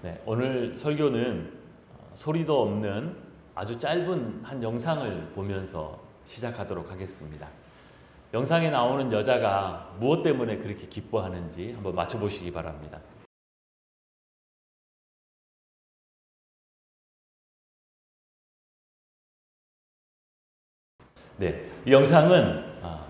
네, 오늘 설교는 어, 소리도 없는 아주 짧은 한 영상을 보면서 시작하도록 하겠습니다. 영상에 나오는 여자가 무엇 때문에 그렇게 기뻐하는지 한번 맞춰보시기 바랍니다. 네, 이 영상은 아,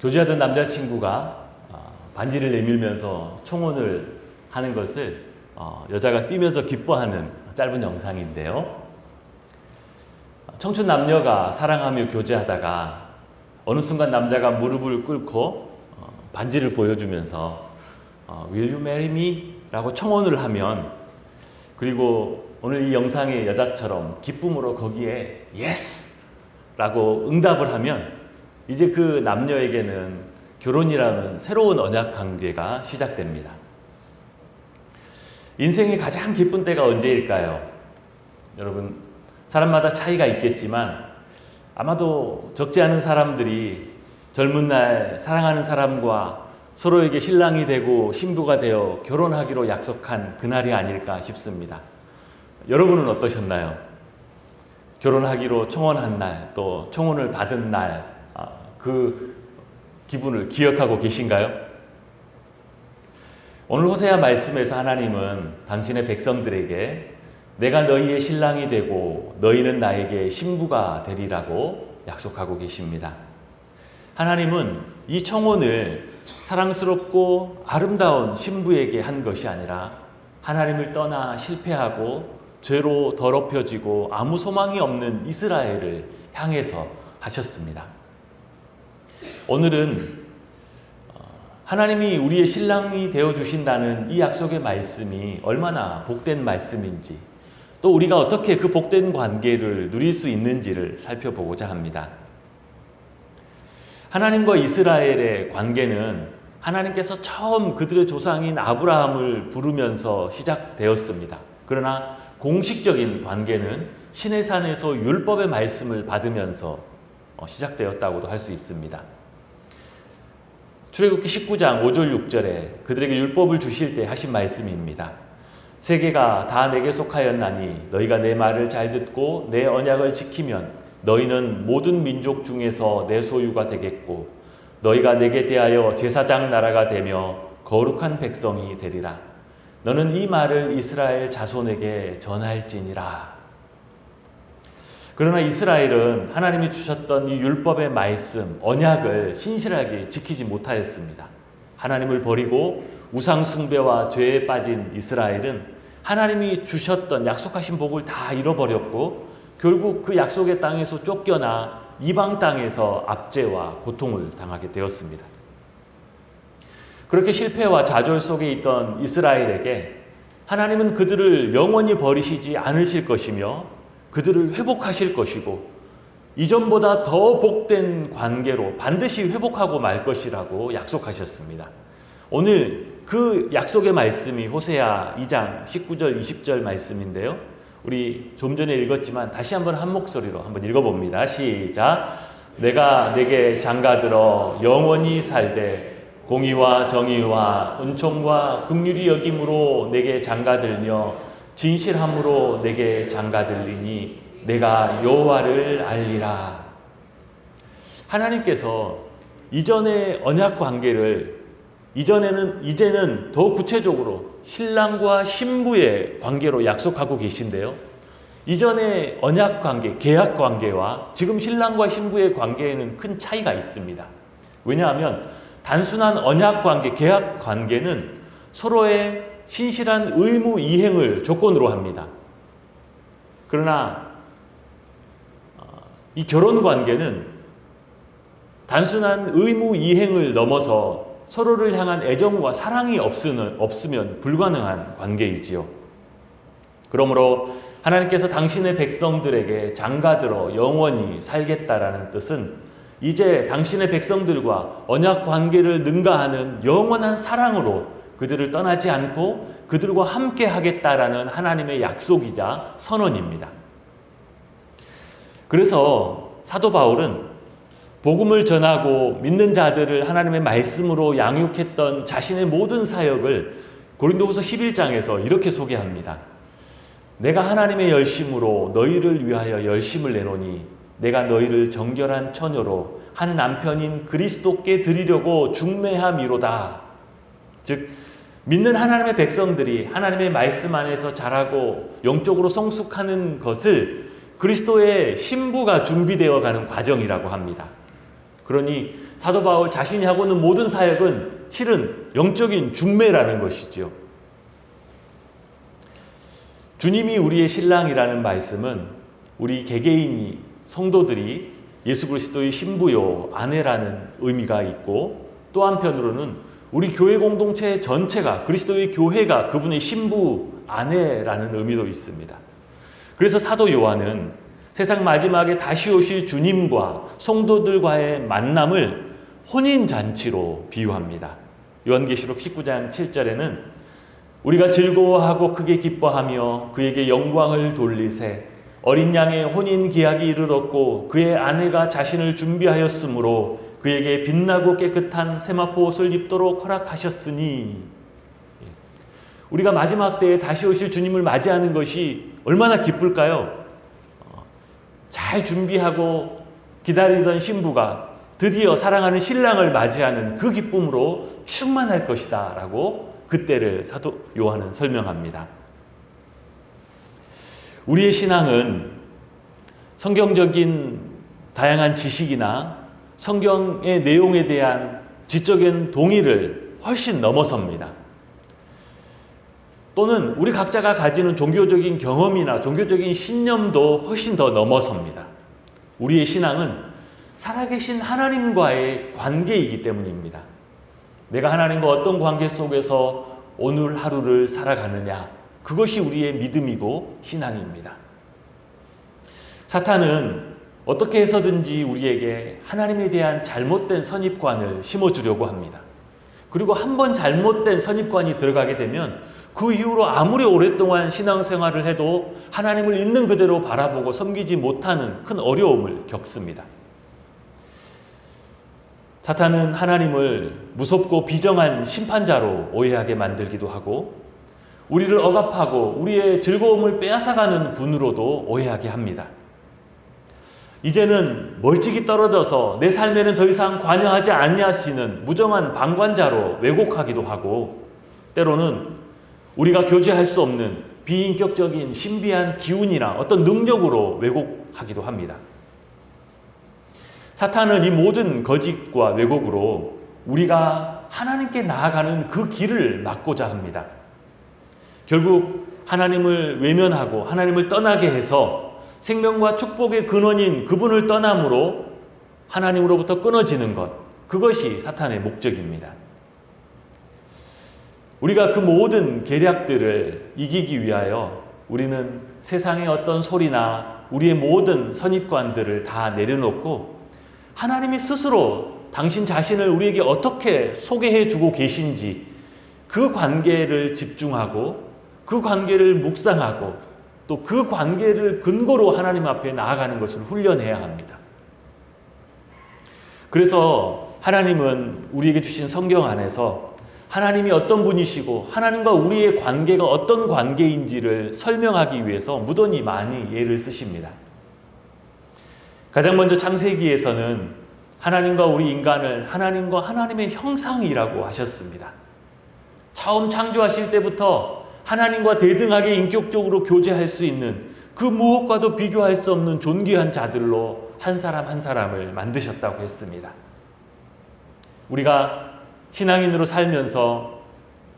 교제하던 남자친구가 아, 반지를 내밀면서 청혼을 하는 것을 어, 여자가 뛰면서 기뻐하는 짧은 영상인데요. 청춘 남녀가 사랑하며 교제하다가 어느 순간 남자가 무릎을 꿇고 어, 반지를 보여주면서 어, Will you marry me? 라고 청혼을 하면 그리고 오늘 이 영상의 여자처럼 기쁨으로 거기에 Yes! 라고 응답을 하면 이제 그 남녀에게는 결혼이라는 새로운 언약 관계가 시작됩니다. 인생의 가장 기쁜 때가 언제일까요? 여러분, 사람마다 차이가 있겠지만 아마도 적지 않은 사람들이 젊은 날 사랑하는 사람과 서로에게 신랑이 되고 신부가 되어 결혼하기로 약속한 그날이 아닐까 싶습니다. 여러분은 어떠셨나요? 결혼하기로 청혼한 날, 또 청혼을 받은 날, 아, 그 기분을 기억하고 계신가요? 오늘 호세아 말씀에서 하나님은 당신의 백성들에게 내가 너희의 신랑이 되고 너희는 나에게 신부가 되리라고 약속하고 계십니다. 하나님은 이 청혼을 사랑스럽고 아름다운 신부에게 한 것이 아니라 하나님을 떠나 실패하고 죄로 더럽혀지고 아무 소망이 없는 이스라엘을 향해서 하셨습니다. 오늘은 하나님이 우리의 신랑이 되어 주신다는 이 약속의 말씀이 얼마나 복된 말씀인지 또 우리가 어떻게 그 복된 관계를 누릴 수 있는지를 살펴보고자 합니다. 하나님과 이스라엘의 관계는 하나님께서 처음 그들의 조상인 아브라함을 부르면서 시작되었습니다. 그러나 공식적인 관계는 신의 산에서 율법의 말씀을 받으면서 어, 시작되었다고도 할 수 있습니다. 출애굽기 19장 5절 6절에 그들에게 율법을 주실 때 하신 말씀입니다. 세계가 다 내게 속하였나니 너희가 내 말을 잘 듣고 내 언약을 지키면 너희는 모든 민족 중에서 내 소유가 되겠고 너희가 내게 대하여 제사장 나라가 되며 거룩한 백성이 되리라. 너는 이 말을 이스라엘 자손에게 전할지니라. 그러나 이스라엘은 하나님이 주셨던 이 율법의 말씀, 언약을 신실하게 지키지 못하였습니다. 하나님을 버리고 우상숭배와 죄에 빠진 이스라엘은 하나님이 주셨던 약속하신 복을 다 잃어버렸고 결국 그 약속의 땅에서 쫓겨나 이방 땅에서 압제와 고통을 당하게 되었습니다. 그렇게 실패와 좌절 속에 있던 이스라엘에게 하나님은 그들을 영원히 버리시지 않으실 것이며 그들을 회복하실 것이고 이전보다 더 복된 관계로 반드시 회복하고 말 것이라고 약속하셨습니다. 오늘 그 약속의 말씀이 호세아 2장 19절 20절 말씀인데요. 우리 좀 전에 읽었지만 다시 한번 한 목소리로 한번 읽어봅니다. 시작. 내가 내게 장가들어 영원히 살되 공의와 정의와 은총과 긍휼이 여김으로 내게 장가들며 진실함으로 내게 장가들리니 내가 여호와를 알리라. 하나님께서 이전의 언약 관계를 이전에는 이제는 더 구체적으로 신랑과 신부의 관계로 약속하고 계신데요. 이전의 언약 관계, 계약 관계와 지금 신랑과 신부의 관계에는 큰 차이가 있습니다. 왜냐하면 단순한 언약 관계, 계약 관계는 서로의 신실한 의무 이행을 조건으로 합니다. 그러나 이 결혼 관계는 단순한 의무 이행을 넘어서 서로를 향한 애정과 사랑이 없으면, 없으면 불가능한 관계이지요. 그러므로 하나님께서 당신의 백성들에게 장가들어 영원히 살겠다라는 뜻은 이제 당신의 백성들과 언약 관계를 능가하는 영원한 사랑으로 그들을 떠나지 않고 그들과 함께 하겠다라는 하나님의 약속이자 선언입니다. 그래서 사도 바울은 복음을 전하고 믿는 자들을 하나님의 말씀으로 양육했던 자신의 모든 사역을 고린도후서 11장에서 이렇게 소개합니다. 내가 하나님의 열심으로 너희를 위하여 열심을 내노니 내가 너희를 정결한 처녀로 한 남편인 그리스도께 드리려고 중매함이로다. 즉 믿는 하나님의 백성들이 하나님의 말씀 안에서 자라고 영적으로 성숙하는 것을 그리스도의 신부가 준비되어 가는 과정이라고 합니다. 그러니 사도 바울 자신이 하고 있는 모든 사역은 실은 영적인 중매라는 것이지요. 주님이 우리의 신랑이라는 말씀은 우리 개개인이 성도들이 예수 그리스도의 신부요 아내라는 의미가 있고 또 한편으로는 우리 교회 공동체 전체가 그리스도의 교회가 그분의 신부 아내라는 의미도 있습니다. 그래서 사도 요한은 세상 마지막에 다시 오실 주님과 성도들과의 만남을 혼인 잔치로 비유합니다. 요한계시록 19장 7절에는 우리가 즐거워하고 크게 기뻐하며 그에게 영광을 돌리세 어린 양의 혼인 기약이 이르렀고 그의 아내가 자신을 준비하였으므로 그에게 빛나고 깨끗한 세마포 옷을 입도록 허락하셨으니 우리가 마지막 때에 다시 오실 주님을 맞이하는 것이 얼마나 기쁠까요? 어, 잘 준비하고 기다리던 신부가 드디어 사랑하는 신랑을 맞이하는 그 기쁨으로 충만할 것이다 라고 그때를 사도 요한은 설명합니다. 우리의 신앙은 성경적인 다양한 지식이나 성경의 내용에 대한 지적인 동의를 훨씬 넘어섭니다. 또는 우리 각자가 가지는 종교적인 경험이나 종교적인 신념도 훨씬 더 넘어섭니다. 우리의 신앙은 살아계신 하나님과의 관계이기 때문입니다. 내가 하나님과 어떤 관계 속에서 오늘 하루를 살아가느냐, 그것이 우리의 믿음이고 신앙입니다. 사탄은 어떻게 해서든지 우리에게 하나님에 대한 잘못된 선입관을 심어주려고 합니다. 그리고 한 번 잘못된 선입관이 들어가게 되면 그 이후로 아무리 오랫동안 신앙생활을 해도 하나님을 있는 그대로 바라보고 섬기지 못하는 큰 어려움을 겪습니다. 사탄은 하나님을 무섭고 비정한 심판자로 오해하게 만들기도 하고 우리를 억압하고 우리의 즐거움을 빼앗아가는 분으로도 오해하게 합니다. 이제는 멀찍이 떨어져서 내 삶에는 더 이상 관여하지 아니하시는 무정한 방관자로 왜곡하기도 하고 때로는 우리가 교제할 수 없는 비인격적인 신비한 기운이나 어떤 능력으로 왜곡하기도 합니다. 사탄은 이 모든 거짓과 왜곡으로 우리가 하나님께 나아가는 그 길을 막고자 합니다. 결국 하나님을 외면하고 하나님을 떠나게 해서 생명과 축복의 근원인 그분을 떠남으로 하나님으로부터 끊어지는 것, 그것이 사탄의 목적입니다. 우리가 그 모든 계략들을 이기기 위하여 우리는 세상의 어떤 소리나 우리의 모든 선입관들을 다 내려놓고 하나님이 스스로 당신 자신을 우리에게 어떻게 소개해 주고 계신지 그 관계를 집중하고 그 관계를 묵상하고 또 그 관계를 근거로 하나님 앞에 나아가는 것을 훈련해야 합니다. 그래서 하나님은 우리에게 주신 성경 안에서 하나님이 어떤 분이시고 하나님과 우리의 관계가 어떤 관계인지를 설명하기 위해서 무던히 많이 예를 쓰십니다. 가장 먼저 창세기에서는 하나님과 우리 인간을 하나님과 하나님의 형상이라고 하셨습니다. 처음 창조하실 때부터 하나님과 대등하게 인격적으로 교제할 수 있는 그 무엇과도 비교할 수 없는 존귀한 자들로 한 사람 한 사람을 만드셨다고 했습니다. 우리가 신앙인으로 살면서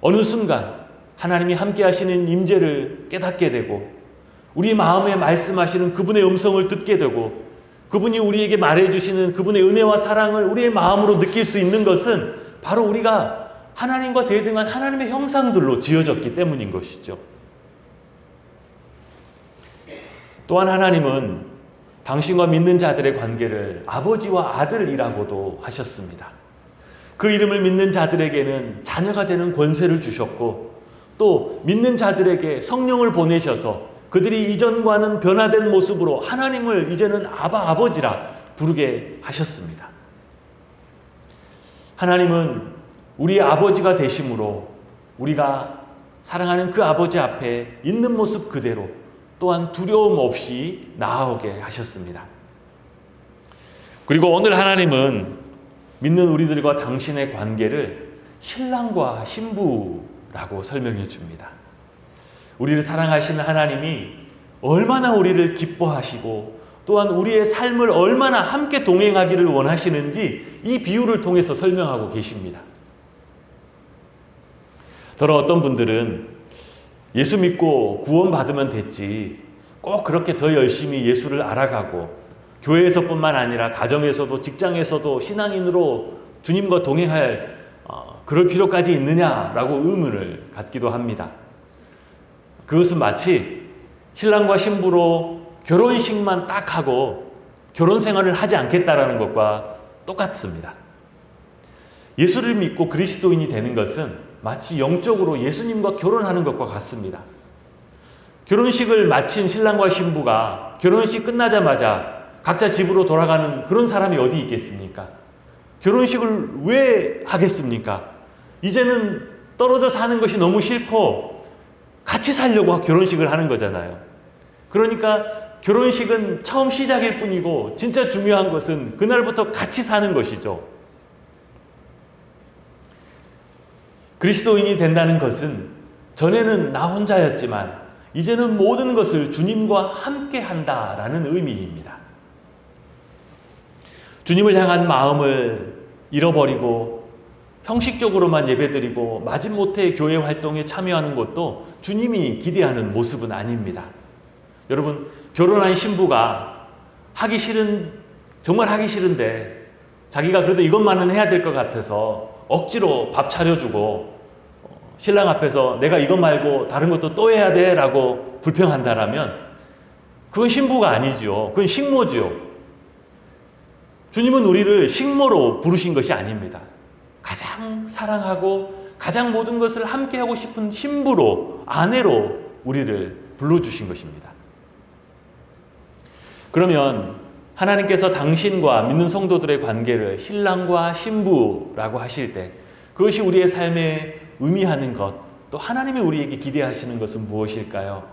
어느 순간 하나님이 함께 하시는 임재를 깨닫게 되고 우리 마음에 말씀하시는 그분의 음성을 듣게 되고 그분이 우리에게 말해 주시는 그분의 은혜와 사랑을 우리의 마음으로 느낄 수 있는 것은 바로 우리가 하나님과 대등한 하나님의 형상들로 지어졌기 때문인 것이죠. 또한 하나님은 당신과 믿는 자들의 관계를 아버지와 아들이라고도 하셨습니다. 그 이름을 믿는 자들에게는 자녀가 되는 권세를 주셨고 또 믿는 자들에게 성령을 보내셔서 그들이 이전과는 변화된 모습으로 하나님을 이제는 아바 아버지라 부르게 하셨습니다. 하나님은 우리 아버지가 되심으로 우리가 사랑하는 그 아버지 앞에 있는 모습 그대로 또한 두려움 없이 나아오게 하셨습니다. 그리고 오늘 하나님은 믿는 우리들과 당신의 관계를 신랑과 신부라고 설명해 줍니다. 우리를 사랑하시는 하나님이 얼마나 우리를 기뻐하시고 또한 우리의 삶을 얼마나 함께 동행하기를 원하시는지 이 비유를 통해서 설명하고 계십니다. 더러 어떤 분들은 예수 믿고 구원받으면 됐지. 꼭 그렇게 더 열심히 예수를 알아가고 교회에서뿐만 아니라 가정에서도 직장에서도 신앙인으로 주님과 동행할 어, 그럴 필요까지 있느냐라고 의문을 갖기도 합니다. 그것은 마치 신랑과 신부로 결혼식만 딱 하고 결혼 생활을 하지 않겠다라는 것과 똑같습니다. 예수를 믿고 그리스도인이 되는 것은 마치 영적으로 예수님과 결혼하는 것과 같습니다. 결혼식을 마친 신랑과 신부가 결혼식 끝나자마자 각자 집으로 돌아가는 그런 사람이 어디 있겠습니까? 결혼식을 왜 하겠습니까? 이제는 떨어져 사는 것이 너무 싫고 같이 살려고 결혼식을 하는 거잖아요. 그러니까 결혼식은 처음 시작일 뿐이고 진짜 중요한 것은 그날부터 같이 사는 것이죠. 그리스도인이 된다는 것은 전에는 나 혼자였지만 이제는 모든 것을 주님과 함께 한다라는 의미입니다. 주님을 향한 마음을 잃어버리고 형식적으로만 예배드리고 마지못해 교회 활동에 참여하는 것도 주님이 기대하는 모습은 아닙니다. 여러분, 결혼한 신부가 하기 싫은, 정말 하기 싫은데 자기가 그래도 이것만은 해야 될 것 같아서 억지로 밥 차려주고 어, 신랑 앞에서 내가 이것 말고 다른 것도 또 해야 돼 라고 불평한다라면 그건 신부가 아니죠. 그건 식모죠. 주님은 우리를 식모로 부르신 것이 아닙니다. 가장 사랑하고 가장 모든 것을 함께 하고 싶은 신부로, 아내로 우리를 불러주신 것입니다. 그러면 하나님께서 당신과 믿는 성도들의 관계를 신랑과 신부라고 하실 때 그것이 우리의 삶에 의미하는 것, 또 하나님이 우리에게 기대하시는 것은 무엇일까요?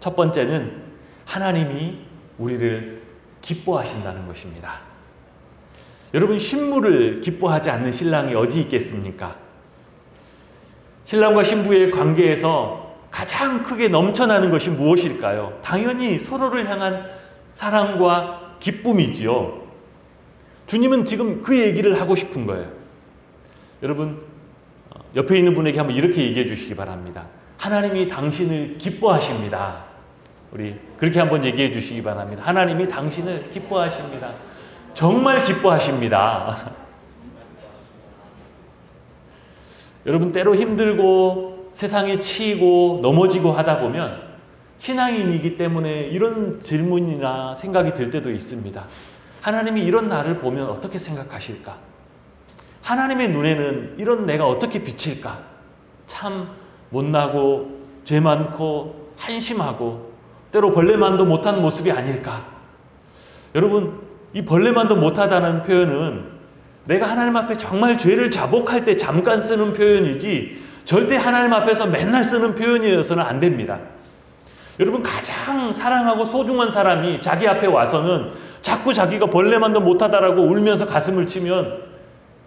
첫 번째는 하나님이 우리를 기뻐하신다는 것입니다. 여러분, 신부를 기뻐하지 않는 신랑이 어디 있겠습니까? 신랑과 신부의 관계에서 가장 크게 넘쳐나는 것이 무엇일까요? 당연히 서로를 향한 사랑과 기쁨이지요. 주님은 지금 그 얘기를 하고 싶은 거예요. 여러분, 어, 옆에 있는 분에게 한번 이렇게 얘기해 주시기 바랍니다. 하나님이 당신을 기뻐하십니다. 우리 그렇게 한번 얘기해 주시기 바랍니다. 하나님이 당신을 기뻐하십니다. 정말 기뻐하십니다. 여러분, 때로 힘들고 세상에 치이고 넘어지고 하다 보면 신앙인이기 때문에 이런 질문이나 생각이 들 때도 있습니다. 하나님이 이런 나를 보면 어떻게 생각하실까? 하나님의 눈에는 이런 내가 어떻게 비칠까? 참 못나고 죄 많고 한심하고 때로 벌레만도 못한 모습이 아닐까? 여러분, 이 벌레만도 못하다는 표현은 내가 하나님 앞에 정말 죄를 자복할 때 잠깐 쓰는 표현이지 절대 하나님 앞에서 맨날 쓰는 표현이어서는 안 됩니다. 여러분 가장 사랑하고 소중한 사람이 자기 앞에 와서는 자꾸 자기가 벌레만도 못하다라고 울면서 가슴을 치면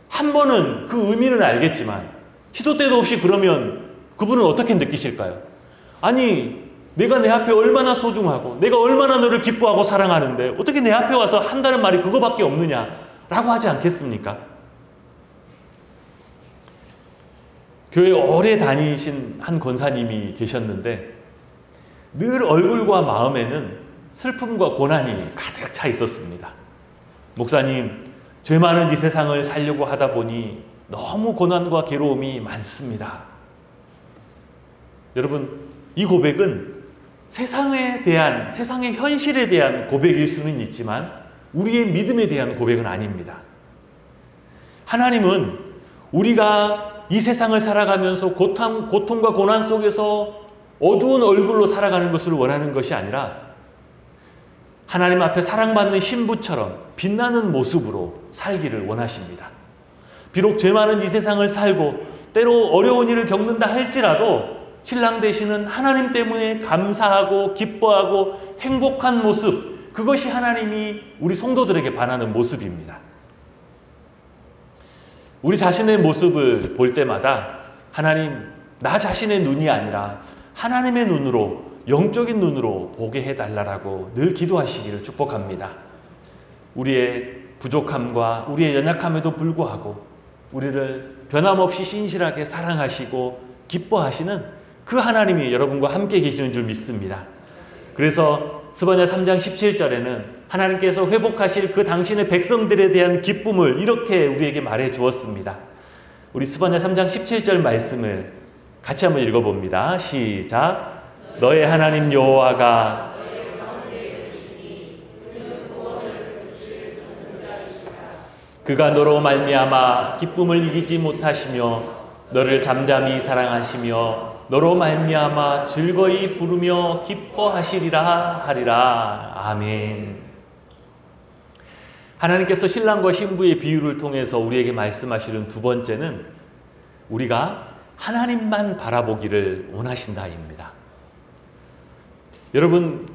한 번은 그 의미는 알겠지만 시도 때도 없이 그러면 그분은 어떻게 느끼실까요? 아니 내가 내 앞에 얼마나 소중하고 내가 얼마나 너를 기뻐하고 사랑하는데 어떻게 내 앞에 와서 한다는 말이 그거밖에 없느냐라고 하지 않겠습니까? 교회 오래 다니신 한 권사님이 계셨는데 늘 얼굴과 마음에는 슬픔과 고난이 가득 차 있었습니다. 목사님, 죄 많은 이 세상을 살려고 하다 보니 너무 고난과 괴로움이 많습니다. 여러분, 이 고백은 세상에 대한, 세상의 현실에 대한 고백일 수는 있지만 우리의 믿음에 대한 고백은 아닙니다. 하나님은 우리가 이 세상을 살아가면서 고통, 고통과 고난 속에서 어두운 얼굴로 살아가는 것을 원하는 것이 아니라 하나님 앞에 사랑받는 신부처럼 빛나는 모습으로 살기를 원하십니다. 비록 죄 많은 이 세상을 살고 때로 어려운 일을 겪는다 할지라도 신랑 되시는 하나님 때문에 감사하고 기뻐하고 행복한 모습, 그것이 하나님이 우리 성도들에게 바라는 모습입니다. 우리 자신의 모습을 볼 때마다 하나님, 나 자신의 눈이 아니라 하나님의 눈으로, 영적인 눈으로 보게 해달라고 늘 기도하시기를 축복합니다. 우리의 부족함과 우리의 연약함에도 불구하고 우리를 변함없이 신실하게 사랑하시고 기뻐하시는 그 하나님이 여러분과 함께 계시는 줄 믿습니다. 그래서 스바냐 3장 17절에는 하나님께서 회복하실 그 당신의 백성들에 대한 기쁨을 이렇게 우리에게 말해 주었습니다. 우리 스바냐 3장 17절 말씀을 같이 한번 읽어봅니다. 시작. 너의 하나님 여호와가 그가 너로 말미암아 기쁨을 이기지 못하시며 너를 잠잠히 사랑하시며 너로 말미암아 즐거이 부르며 기뻐하시리라 하리라 아멘. 하나님께서 신랑과 신부의 비유를 통해서 우리에게 말씀하시는 두 번째는 우리가 하나님만 바라보기를 원하신다입니다. 여러분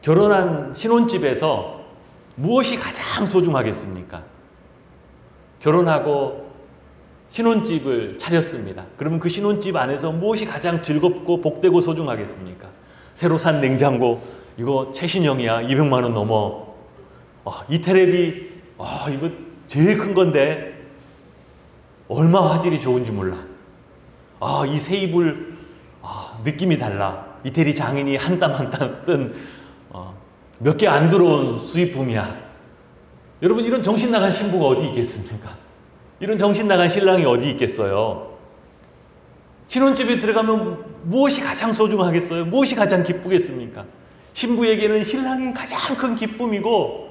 결혼한 신혼집에서 무엇이 가장 소중하겠습니까? 결혼하고 신혼집을 차렸습니다. 그러면 그 신혼집 안에서 무엇이 가장 즐겁고 복되고 소중하겠습니까? 새로 산 냉장고, 이거 최신형이야. 200만 원 넘어. 아, 이 테레비, 아, 이거 제일 큰 건데, 얼마 화질이 좋은지 몰라. 아, 이 세이불, 아, 느낌이 달라. 이태리 장인이 한 땀 한 땀 뜬, 어, 몇개 안 들어온 수입품이야. 여러분 이런 정신 나간 신부가 어디 있겠습니까? 이런 정신 나간 신랑이 어디 있겠어요? 신혼집에 들어가면 무엇이 가장 소중하겠어요? 무엇이 가장 기쁘겠습니까? 신부에게는 신랑이 가장 큰 기쁨이고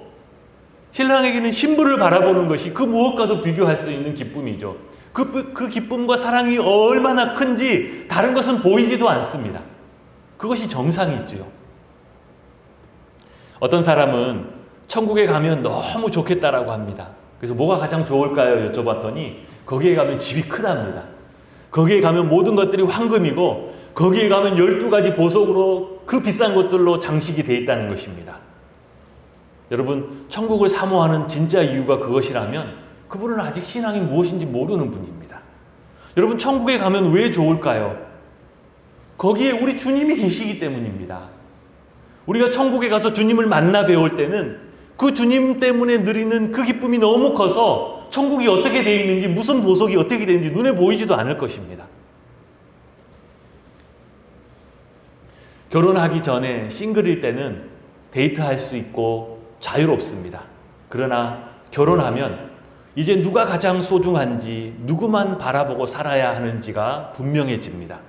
신랑에게는 신부를 바라보는 것이 그 무엇과도 비교할 수 있는 기쁨이죠. 그, 그 기쁨과 사랑이 얼마나 큰지 다른 것은 보이지도 않습니다. 그것이 정상이지요. 어떤 사람은 천국에 가면 너무 좋겠다라고 합니다. 그래서 뭐가 가장 좋을까요? 여쭤봤더니 거기에 가면 집이 크답니다. 거기에 가면 모든 것들이 황금이고 거기에 가면 12가지 보석으로 그 비싼 것들로 장식이 되어 있다는 것입니다. 여러분, 천국을 사모하는 진짜 이유가 그것이라면 그분은 아직 신앙이 무엇인지 모르는 분입니다. 여러분, 천국에 가면 왜 좋을까요? 거기에 우리 주님이 계시기 때문입니다. 우리가 천국에 가서 주님을 만나 배울 때는 그 주님 때문에 누리는 그 기쁨이 너무 커서 천국이 어떻게 되어 있는지 무슨 보석이 어떻게 되는지 눈에 보이지도 않을 것입니다. 결혼하기 전에 싱글일 때는 데이트할 수 있고 자유롭습니다. 그러나 결혼하면 이제 누가 가장 소중한지 누구만 바라보고 살아야 하는지가 분명해집니다.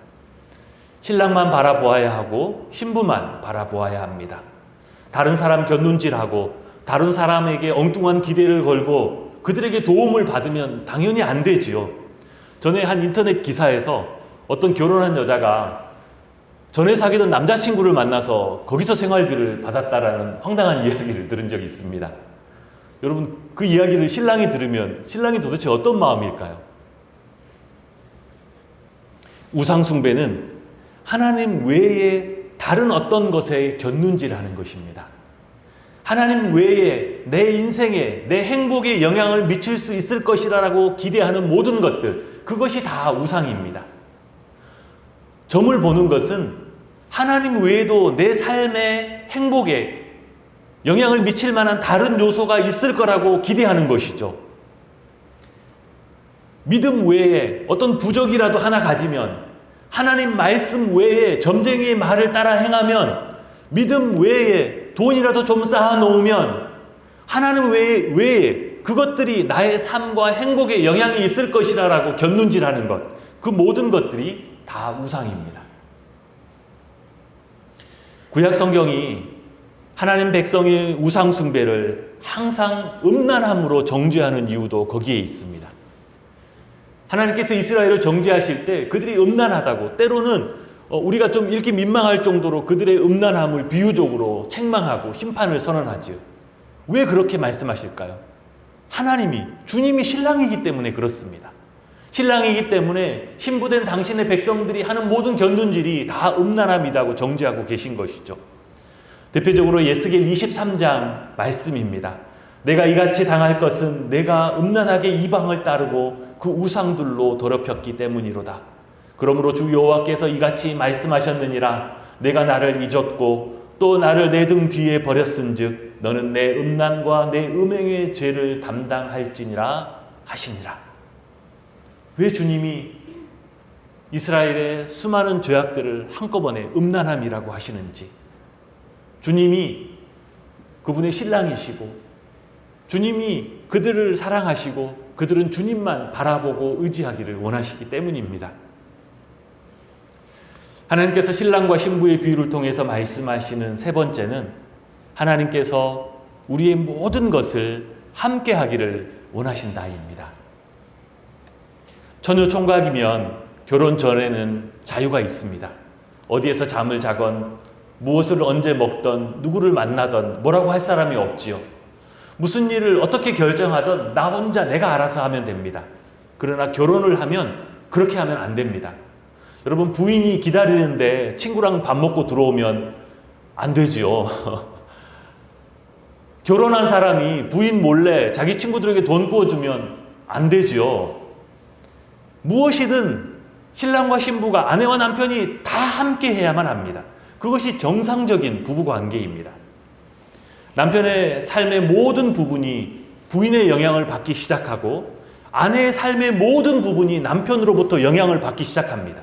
신랑만 바라보아야 하고 신부만 바라보아야 합니다. 다른 사람 곁눈질하고 다른 사람에게 엉뚱한 기대를 걸고 그들에게 도움을 받으면 당연히 안 되지요. 전에 한 인터넷 기사에서 어떤 결혼한 여자가 전에 사귀던 남자친구를 만나서 거기서 생활비를 받았다라는 황당한 이야기를 들은 적이 있습니다. 여러분, 그 이야기를 신랑이 들으면 신랑이 도대체 어떤 마음일까요? 우상숭배는 하나님 외에 다른 어떤 것에 곁눈질 하는 것입니다. 하나님 외에 내 인생에 내 행복에 영향을 미칠 수 있을 것이라고 기대하는 모든 것들 그것이 다 우상입니다. 점을 보는 것은 하나님 외에도 내 삶의 행복에 영향을 미칠 만한 다른 요소가 있을 거라고 기대하는 것이죠. 믿음 외에 어떤 부적이라도 하나 가지면 하나님 말씀 외에 점쟁이의 말을 따라 행하면 믿음 외에 돈이라도 좀 쌓아 놓으면 하나님 외에, 외에 그것들이 나의 삶과 행복에 영향이 있을 것이라고 견눈질하는 것. 그 모든 것들이 다 우상입니다. 구약 성경이 하나님 백성의 우상 숭배를 항상 음란함으로 정죄하는 이유도 거기에 있습니다. 하나님께서 이스라엘을 정죄하실 때 그들이 음란하다고 때로는 어, 우리가 좀 읽기 민망할 정도로 그들의 음란함을 비유적으로 책망하고 심판을 선언하지요. 왜 그렇게 말씀하실까요? 하나님이 주님이 신랑이기 때문에 그렇습니다. 신랑이기 때문에 신부된 당신의 백성들이 하는 모든 견눈질이 다 음란함이라고 정죄하고 계신 것이죠. 대표적으로 예스겔 23장 말씀입니다. 내가 이같이 당할 것은 내가 음란하게 이방을 따르고 그 우상들로 더럽혔기 때문이로다. 그러므로 주 여호와께서 이같이 말씀하셨느니라 내가 나를 잊었고 또 나를 내 등 뒤에 버렸은즉 너는 내 음란과 내 음행의 죄를 담당할지니라 하시니라. 왜 주님이 이스라엘의 수많은 죄악들을 한꺼번에 음란함이라고 하시는지 주님이 그분의 신랑이시고 주님이 그들을 사랑하시고 그들은 주님만 바라보고 의지하기를 원하시기 때문입니다. 하나님께서 신랑과 신부의 비유를 통해서 말씀하시는 세 번째는 하나님께서 우리의 모든 것을 함께 하기를 원하신다입니다. 처녀 총각이면 결혼 전에는 자유가 있습니다. 어디에서 잠을 자건 무엇을 언제 먹던 누구를 만나던 뭐라고 할 사람이 없지요. 무슨 일을 어떻게 결정하든 나 혼자 내가 알아서 하면 됩니다. 그러나 결혼을 하면 그렇게 하면 안 됩니다. 여러분 부인이 기다리는데 친구랑 밥 먹고 들어오면 안 되지요. 결혼한 사람이 부인 몰래 자기 친구들에게 돈 구워주면 안 되지요. 무엇이든 신랑과 신부가 아내와 남편이 다 함께 해야만 합니다. 그것이 정상적인 부부 관계입니다. 남편의 삶의 모든 부분이 부인의 영향을 받기 시작하고 아내의 삶의 모든 부분이 남편으로부터 영향을 받기 시작합니다.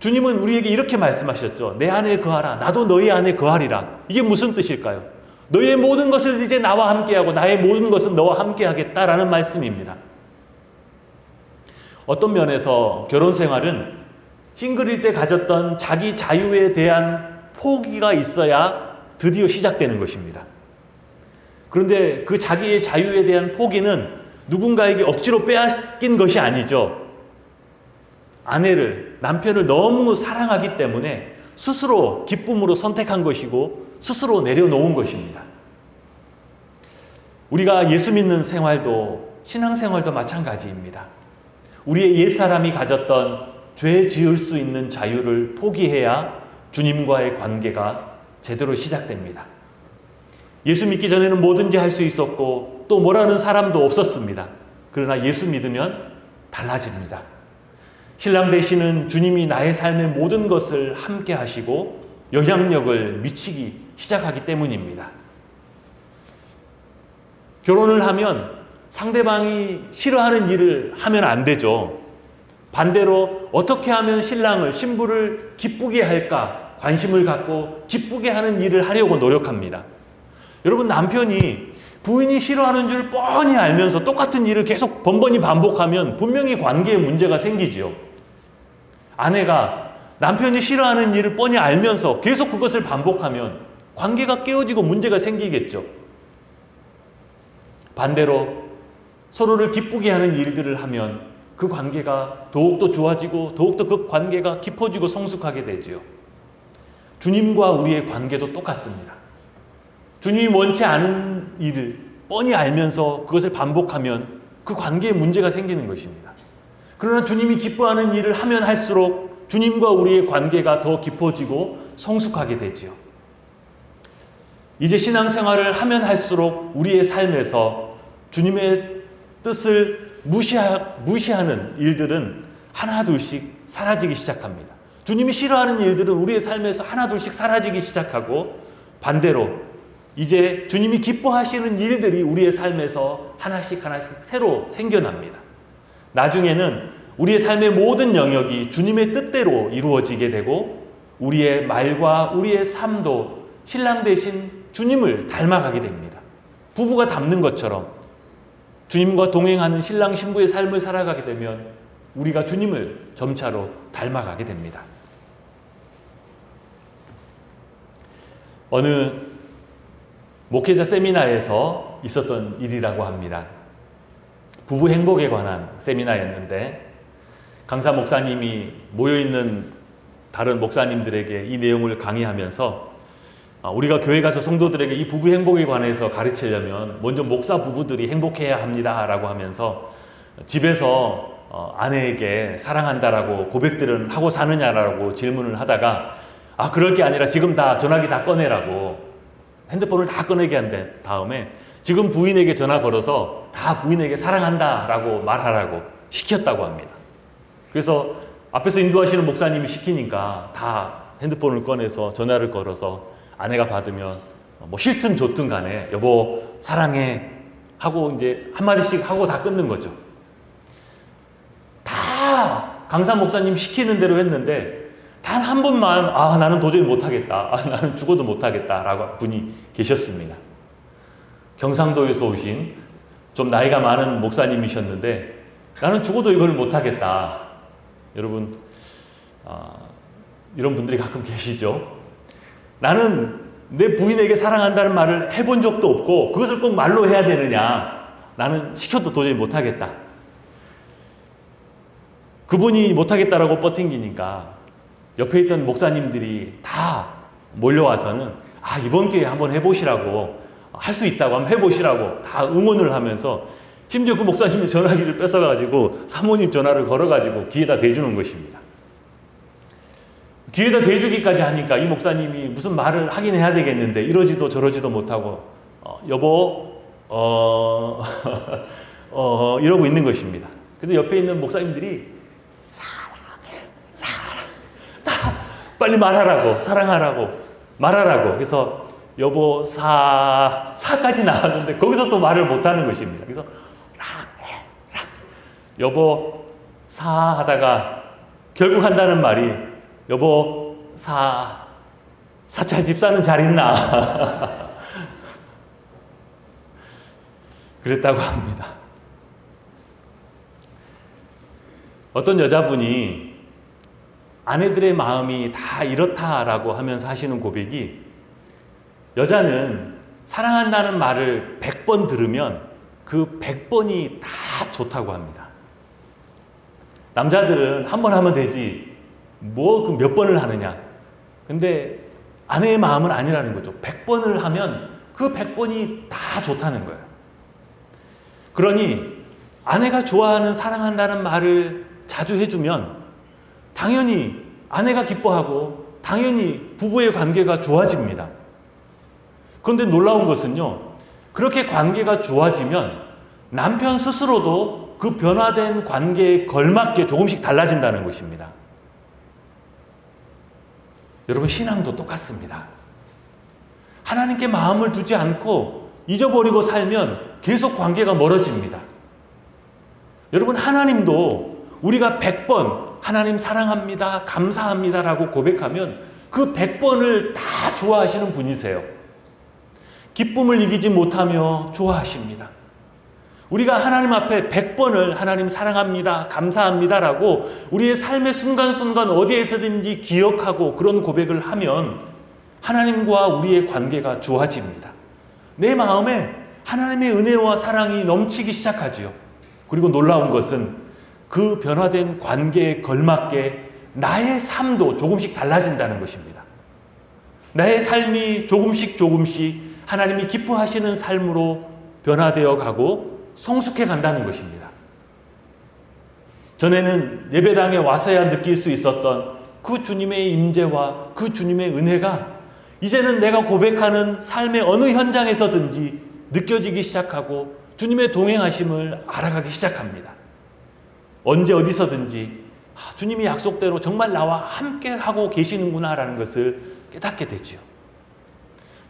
주님은 우리에게 이렇게 말씀하셨죠. 내 안에 거하라. 나도 너희 안에 거하리라. 이게 무슨 뜻일까요? 너의 모든 것을 이제 나와 함께하고 나의 모든 것은 너와 함께하겠다라는 말씀입니다. 어떤 면에서 결혼 생활은 싱글일 때 가졌던 자기 자유에 대한 포기가 있어야 드디어 시작되는 것입니다. 그런데 그 자기의 자유에 대한 포기는 누군가에게 억지로 빼앗긴 것이 아니죠. 아내를, 남편을 너무 사랑하기 때문에 스스로 기쁨으로 선택한 것이고 스스로 내려놓은 것입니다. 우리가 예수 믿는 생활도 신앙생활도 마찬가지입니다. 우리의 옛사람이 가졌던 죄 지을 수 있는 자유를 포기해야 주님과의 관계가 제대로 시작됩니다. 예수 믿기 전에는 뭐든지 할 수 있었고 또 뭐라는 사람도 없었습니다. 그러나 예수 믿으면 달라집니다. 신랑 되시는 주님이 나의 삶의 모든 것을 함께 하시고 영향력을 미치기 시작하기 때문입니다. 결혼을 하면 상대방이 싫어하는 일을 하면 안 되죠. 반대로 어떻게 하면 신랑을, 신부를 기쁘게 할까 관심을 갖고 기쁘게 하는 일을 하려고 노력합니다. 여러분, 남편이 부인이 싫어하는 줄 뻔히 알면서 똑같은 일을 계속 번번이 반복하면 분명히 관계에 문제가 생기죠. 아내가 남편이 싫어하는 일을 뻔히 알면서 계속 그것을 반복하면 관계가 깨어지고 문제가 생기겠죠. 반대로 서로를 기쁘게 하는 일들을 하면 그 관계가 더욱더 좋아지고 더욱더 그 관계가 깊어지고 성숙하게 되지요. 주님과 우리의 관계도 똑같습니다. 주님이 원치 않은 일을 뻔히 알면서 그것을 반복하면 그 관계에 문제가 생기는 것입니다. 그러나 주님이 기뻐하는 일을 하면 할수록 주님과 우리의 관계가 더 깊어지고 성숙하게 되지요. 이제 신앙생활을 하면 할수록 우리의 삶에서 주님의 뜻을 무시하, 무시하는 일들은 하나둘씩 사라지기 시작합니다. 주님이 싫어하는 일들은 우리의 삶에서 하나둘씩 사라지기 시작하고 반대로 이제 주님이 기뻐하시는 일들이 우리의 삶에서 하나씩 하나씩 새로 생겨납니다. 나중에는 우리의 삶의 모든 영역이 주님의 뜻대로 이루어지게 되고 우리의 말과 우리의 삶도 신랑 대신 주님을 닮아가게 됩니다. 부부가 닮는 것처럼 주님과 동행하는 신랑 신부의 삶을 살아가게 되면 우리가 주님을 점차로 닮아가게 됩니다. 어느 목회자 세미나에서 있었던 일이라고 합니다. 부부 행복에 관한 세미나였는데 강사 목사님이 모여 있는 다른 목사님들에게 이 내용을 강의하면서 아, 우리가 교회 가서 성도들에게 이 부부 행복에 관해서 가르치려면 먼저 목사 부부들이 행복해야 합니다라고 하면서 집에서 어, 아내에게 사랑한다라고 고백들은 하고 사느냐라고 질문을 하다가 아 그럴 게 아니라 지금 다 전화기 다 꺼내라고 핸드폰을 다 꺼내게 한 다음에 지금 부인에게 전화 걸어서 다 부인에게 사랑한다라고 말하라고 시켰다고 합니다. 그래서 앞에서 인도하시는 목사님이 시키니까 다 핸드폰을 꺼내서 전화를 걸어서 아내가 받으면 뭐 싫든 좋든 간에 여보 사랑해 하고 이제 한마디씩 하고 다 끊는 거죠. 다 강사 목사님 시키는 대로 했는데 단 한 분만 아 나는 도저히 못하겠다. 아 나는 죽어도 못하겠다라고 분이 계셨습니다. 경상도에서 오신 좀 나이가 많은 목사님이셨는데 나는 죽어도 이걸 못하겠다. 여러분 아, 이런 분들이 가끔 계시죠. 나는 내 부인에게 사랑한다는 말을 해본 적도 없고 그것을 꼭 말로 해야 되느냐. 나는 시켜도 도저히 못하겠다. 그분이 못하겠다라고 뻗팅기니까 옆에 있던 목사님들이 다 몰려와서는 아 이번 기회에 한번 해보시라고 할 수 있다고 한번 해보시라고 다 응원을 하면서 심지어 그 목사님의 전화기를 뺏어가지고 사모님 전화를 걸어가지고 귀에다 대주는 것입니다. 귀에다 대주기까지 하니까 이 목사님이 무슨 말을 하긴 해야 되겠는데 이러지도 저러지도 못하고 어, 여보 어, 어, 이러고 있는 것입니다. 근데 옆에 있는 목사님들이 빨리 말하라고 사랑하라고 말하라고 그래서 여보 사 사까지 나왔는데 거기서 또 말을 못하는 것입니다. 그래서 여보 사 하다가 결국 한다는 말이 여보 사 사찰 집사는 잘 있나 그랬다고 합니다. 어떤 여자분이 아내들의 마음이 다 이렇다라고 하면서 하시는 고백이 여자는 사랑한다는 말을 100번 들으면 그 100번이 다 좋다고 합니다. 남자들은 한 번 하면 되지. 뭐 그 몇 번을 하느냐. 근데 아내의 마음은 아니라는 거죠. 100번을 하면 그 100번이 다 좋다는 거예요. 그러니 아내가 좋아하는 사랑한다는 말을 자주 해주면 당연히 아내가 기뻐하고 당연히 부부의 관계가 좋아집니다. 그런데 놀라운 것은요, 그렇게 관계가 좋아지면 남편 스스로도 그 변화된 관계에 걸맞게 조금씩 달라진다는 것입니다. 여러분, 신앙도 똑같습니다. 하나님께 마음을 두지 않고 잊어버리고 살면 계속 관계가 멀어집니다. 여러분, 하나님도 우리가 100번 하나님 사랑합니다, 감사합니다라고 고백하면 그 100번을 다 좋아하시는 분이세요. 기쁨을 이기지 못하며 좋아하십니다. 우리가 하나님 앞에 100번을 하나님 사랑합니다, 감사합니다라고 우리의 삶의 순간순간 어디에서든지 기억하고 그런 고백을 하면 하나님과 우리의 관계가 좋아집니다. 내 마음에 하나님의 은혜와 사랑이 넘치기 시작하지요. 그리고 놀라운 것은 그 변화된 관계에 걸맞게 나의 삶도 조금씩 달라진다는 것입니다. 나의 삶이 조금씩 조금씩 하나님이 기뻐하시는 삶으로 변화되어 가고 성숙해 간다는 것입니다. 전에는 예배당에 와서야 느낄 수 있었던 그 주님의 임재와 그 주님의 은혜가 이제는 내가 고백하는 삶의 어느 현장에서든지 느껴지기 시작하고 주님의 동행하심을 알아가기 시작합니다. 언제 어디서든지 아, 주님이 약속대로 정말 나와 함께 하고 계시는구나라는 것을 깨닫게 되지요.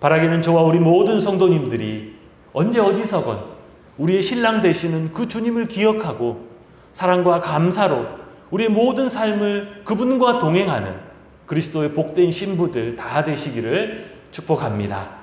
바라기는 저와 우리 모든 성도님들이 언제 어디서건 우리의 신랑 되시는 그 주님을 기억하고 사랑과 감사로 우리의 모든 삶을 그분과 동행하는 그리스도의 복된 신부들 다 되시기를 축복합니다.